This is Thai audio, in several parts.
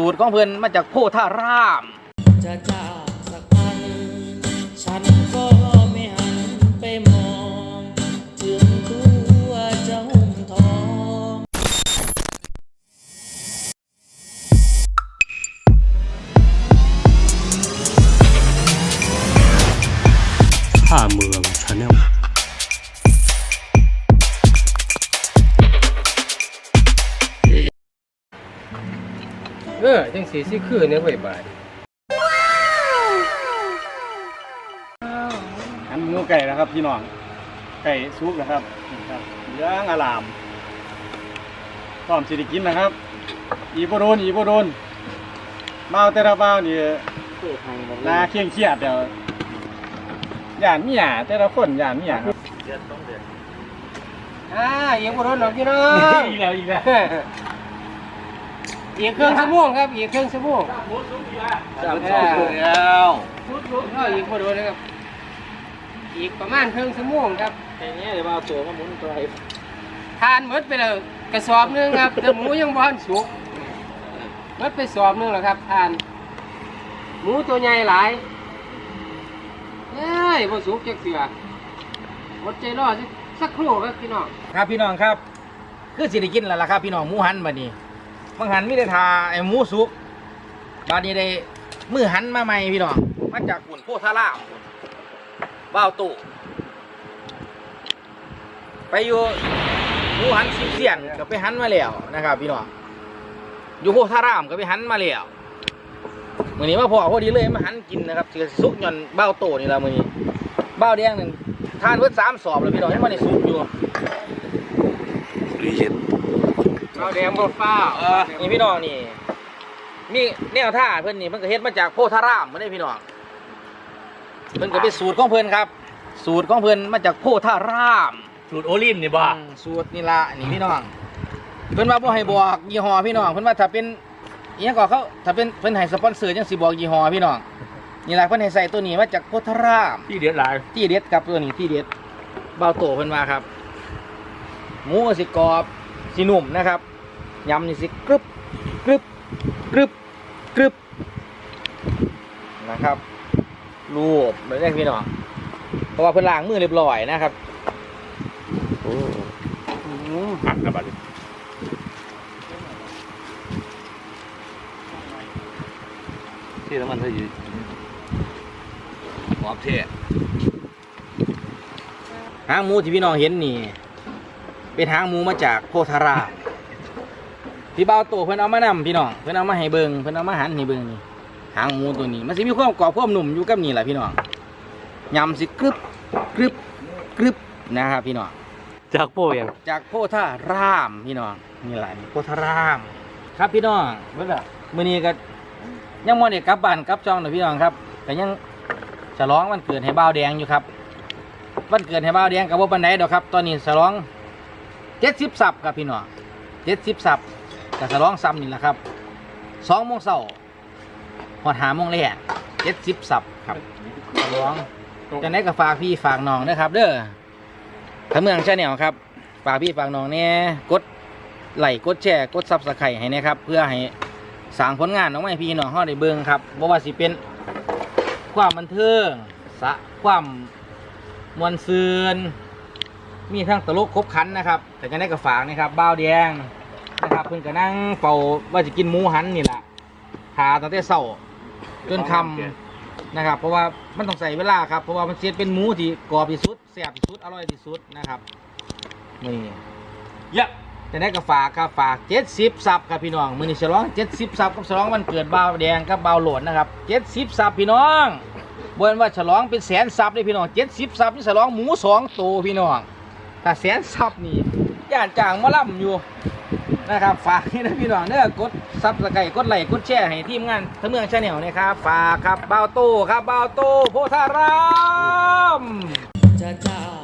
สูตรของเพิ่นมาจากโพธาราม จะจากสักพันฉันก็ไม่หันไปมองถึงตัวเจ้าหุ้มทองท่าเมืองชาแนล สีสิคือเนี่ยไว้บาดอันหมูไก่นะครับพี่น้องไก่ซุปนะครับนี่ครับเหลืองอลามพร้อมสิได้กินนะครับ อีโบโดนอีโบโดนเมาแต่ละเมานี่นาเคร่งเครียดเดี๋ยวย่านเมียแต่ละคนย่านเมียครับอ่าอีกบ่โดนดอกพี่น้อง อีกแล้วอีกแล้ว อีกเครื่องชั่วโมงครับ อีกเครื่องชั่วโมงจับแล้วก็อีกบ่โดนนะครับ อีกประมาณเครื่องชั่วโมงครับไอ้เนี้ยเดี๋ยวเอาตัวมาหมุนตัวให้ทานหมดไปเลยกระสอบหนึงครับแต่หมูยังบ่ทันสุกหมดไปสอบหนึงแล้วครับทาน หมูตัวใหญ่หลายเอ้ยบ่สุกจักเสือหมดใจรอสักสักครู่ครับพี่น้อง ครับพี่น้องครับ คือสิได้กินแล้วล่ะครับพี่น้องหมูหันบัดนี้ บางหันมีแต่ทาไอ้หมูสุกบัดนี้ได้มือหันมาใหม่พี่น้องมาจากหุ่นโพธาราบ้าวตู่ไปอยู่หมูหันสิบเสียนก็ไปหันมาแล้วนะครับพี่น้องอยู่โพธารามก็ไปหันมาแล้วมือนี้มาพอพอดีเลยมาหันกินนะครับสิสุกย่อนเบ้าโตนี่ละมือนี้เบ้าแดงนั่นทานเพิ่สามสอบแล้วพี่น้องยังบ่ได้สุกอยู่ เอาแดงบ่ฟ้าเออ นี่พี่น้องนี่มีแนวท่าเพิ่นนี่เพิ่นก็เฮ็ดมาจากโพธารามบ่ได้พี่น้องเพิ่นก็เป็นสูตรของเพิ่นครับ สูตรของเพิ่นมาจากโพธารามสูตรโอลิมนี่บ่อืมสูตรนี่ละนี่พี่น้องเพิ่นว่าบ่ให้บอกยี่ห้อพี่น้องเพิ่นว่าถ้าเป็นอีหยังก็เขาถ้าเป็นเพิ่นให้สปอนเซอร์จังสิบอกยี่ห้อพี่น้องนี่ล่ะเพิ่นให้ใส่ตัวนี้มาจากโพธาราม ที่เด็ดหลายที่เด็ดครับตัวนี้ที่เด็ดเบาโตเพิ่นมาครับ หมูก็สิกรอบสินุ่มนะครับ ย้ำนี่สิกรึบกรึบกรึบกรึบนะครับ รูปเลยได้พี่น้องเพราะว่าเพิ่นล้างมือเรียบร้อยนะครับหักกระบาดที่น้ำมันเท่าอยู่หอมเท่หางหมูที่พี่น้องเห็นนี่ เป็นหางหมูมาจากโพธาราม พี่เบาโตเพิ่นเอามานำพี่น้องเพิ่นเอามาให้เบิงเพิ่นเอามาหันให้เบิงนี่หางหมูตัวนี้ มันสิมีความกรอบความหนุ่มอยู่กับนี่แหละพี่น้องยำสิกรึบกรึบกรึบนะครับพี่น้องจากโป้ยังจากโพธารามพี่น้องนี่แหละนี่โพธาราม ครับพี่น้องเมื่อมื้อนี้ก็ยังบ่ได้กลับบ้านกลับจองนะพี่น้องครับแต่ยังฉลองวันเกิดให้บ่าวแดงอยู่ครับวันเกิดให้บ่าวแดงกับบ่ปานใดดอกครับ ตอนนี้ฉลอง70สับครับพี่น้อง70สับ ก็ฉลองซ้ำนี่แหละครับ2โมงเช้าฮอด5โมงแรก70สับครับฉลองจังได๋ก็ฝากพี่ฝากน้องนะครับ เด้อถ้าเมืองชาแนลครับ ฝากพี่ฝากน้องเนี่ยกดไลค์กดแชร์กดซับสไครต์ให้นะครับ เพื่อให้สร้างผลงานน้องไม่พี่น้องเฮาได้เบิ่งครับบ่ว่าสิเป็นความบันเทิงสะความมวลซืนมีทั้งตลกครบคันนะครับ แต่จะได้ก็ฝากนะครับบ้าวแดง นะครับเพิ่นก็นั่งเฝ้าว่าจะกินหมูหันนี่แหละทาตั้งแต่เช้าจนค่ำนะครับ เพราะว่ามันต้องใส่เวลาครับเพราะว่ามันเสียเป็นหมูที่กรอบที่สุดแซ่บที่สุดอร่อยที่สุดนะครับนี่เยอะจะได้กับฝากครับฝากเจ็ดสิบซับครับพี่น้องมือนี้ฉลองเจ็ดสิบซับกับฉลองวันเกิดบ่าวแดงกับบ่าวโหลดนะครับเจ็ดสิบซับพี่น้องบนว่าฉลองเป็นแสนซับเลยพี่น้องเจ็ดสิบซับนี่ฉลองหมูสองตัวพี่น้องถ้าแสนซับนี่ย่านจางมาล่ำอยู่ นะครับ ฝากนี่นะพี่น้องเด้อกดซับสไครต์กดไลค์กดแชร์ให้ทีมงานทั้งเมืองชาแนลนะครับ ฝากครับบาวโตครับบาวโตโพธารามจะจา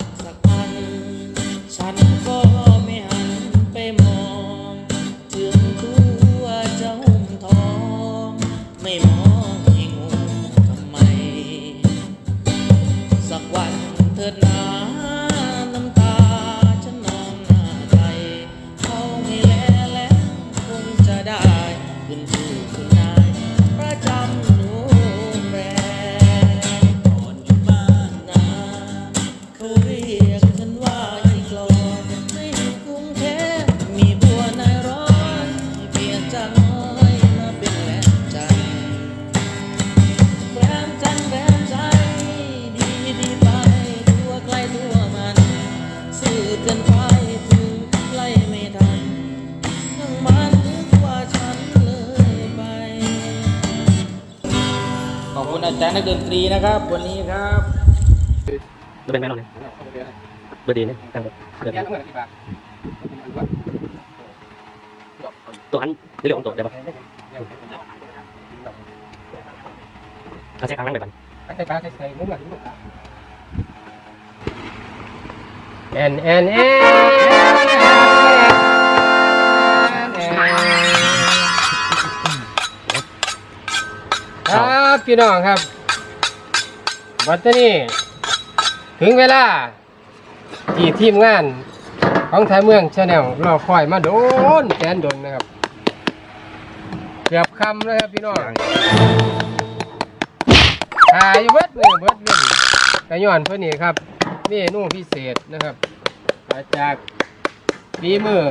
จารย์นักดนตรีนะครับ วันนี้ครับจะเป็นแม่เราเนี่ยเบอร์ดีเนี่ยตั้งเลยเบอร์แค่ดีต้องเงินกี่บาทตัวอันเรื่องของตัวได้ปะเขาใช้ครั้งนั่งไปบันใส่ปลาใส่ใส่มุ้งหลังมุ้งหลังแอนแอนแอนครับพี่น้องครับ วันนี้ถึงเวลาที่ทีมงานของไทยเมืองชาแนลรอคอยมาโดนแสนโดนนะครับเกือบคำแล้วครับพี่น้องหายเบิดเลยเบิดเลยกระย้อนเพื่อนี่ครับเมนูพิเศษนะครับมาจากฝีมือ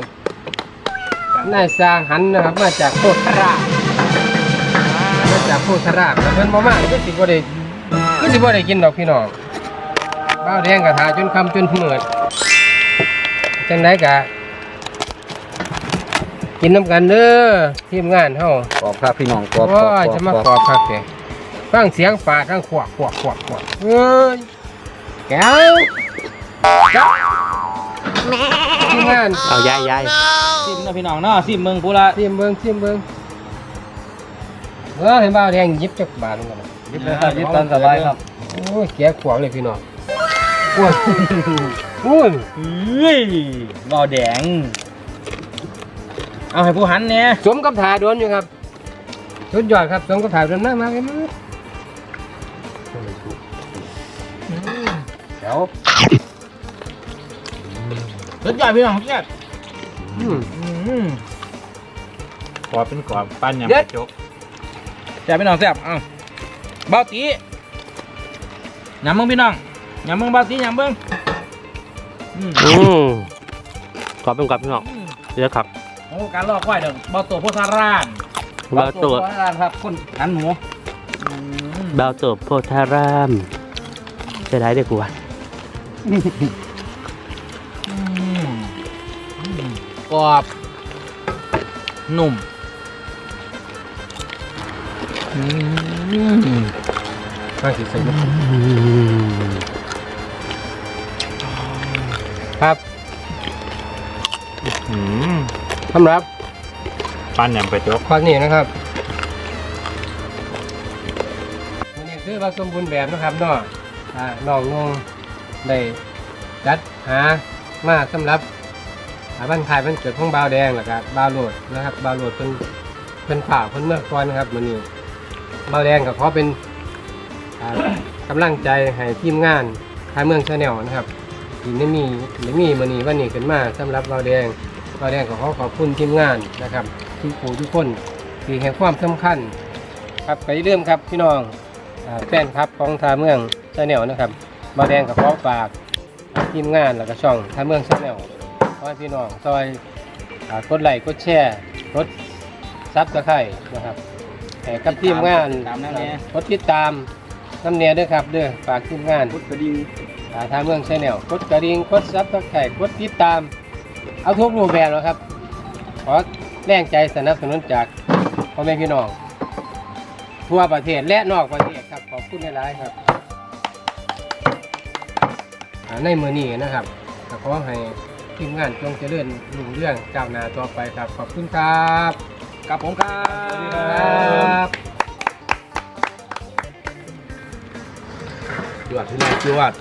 นายสร้างหันนะครับ มาจากโคตรรามาจากโคตรราชแต่เพิ่นบ่มาก็สิบ่ได้ก็ สิบ่ได้กินดอกพี่น้องบ้าวแดงกะทาจนคำจนมืดจังไดกะกินน้ำกันเด้อทีมงานเฮากรอบครับพี่น้องกรอบโอ้ยจะมาขอบคักแกฟังเสียงป่าทั้งขวกขวกขวกขวกเอ้ยแก้วจ้าทีมงานเอายายยายซิมนะพี่น้องเนาะซิมเมืองพูละทีมเบิ้งทีมเบิ้งเออเห็นบ่าวแดงหยิบจักบาทนึงกันนะ ยิบเลยครับยิบตามสบายครับ โอ้ยแกะขวางเลยพี่น้องโอ้ยโอ้ยเฮ้ยบ่าวแดง เอาให้ผู้หันเนี่ยสมกับถาโดนอยู่ครับสุดยอดครับสมกับถาโดนมากมากเลยมั้งเดี๋ยวสุดยอดพี่น้องสุดยอดอืมอืมกรอบเป็นกรอบปั้นยำเด็ดจกแซ่บพี่น้องแซ่บเอ้า เบาตียำมึงพี่น้องยำมึงเบาตียำมึงอืมอืมกรอบเป็นกรอบพี่น้องเยอะครับโอ้การลอกควายเด้อเบาตัวโพธารานเบาตัวโพธารานครับคนหันหมูอืมเบาตัวโพธารามใช่ได้เด็กกูวะอืมอืมกรอบนุ่ม อืมมาสิใส่ลูกครับอืมสำหรับปั้นยำไปจกข้อนี้นะครับวันนี้คือว่าสมบูรณ์แบบนะครับเนาะอ่าน้องนงได้จัดหามาสำหรับอาบ้านขายบ้านเกิดของบาวแดงแล้วก็บาวโหลดนะครับบาวโหลดเป็นเป็นฝ่ากเป็นเมื่อก่อนนะครับวันนี้ บาแดงก็ขอเป็นกำลังใจให้ทีมงานขายเมืองชาแนลนะครับที่ได้มีได้มีมันนี้วันนี้ขึ้นมาสำหรับเบาแดงเบาแดงก็ขอขอบคุณทีมงานนะครับทุกผู้ทุกคนที่ให้ความสำคัญ ครับก็อย่าลืมครับพี่น้องแฟนครับของทาเมืองชาแนลนะครับมาแดงกับขอฝากทีมงานแล้วก็ช่องทาเมืองชาแนลขอให้พี่น้องซอยกดไลค์กดแชร์กดซับสไครต์นะครับ ให้กับทีมงานตามนั้นเนี่ยกดติดตามน้ำเนียด้วยครับเด้อฝากทีมงานพุทธดิ่งอ่าทางเมืองชาแนลกดกระดิ่งกดซับสไครต์กดติดตาม เอาทุกรูปแบบแล้วครับ ขอแรงใจสนับสนุนจากพ่อแม่พี่น้องทั่วประเทศและนอกประเทศครับขอบคุณหลายๆครับอ่าในมือนี้นะครับก็ขอให้ทีมงานจงเจริญรุ่งเรื่องก้าวหน้าต่อไปครับ ขอบคุณครับกับผมครัครับ จวดพี่น้องจวด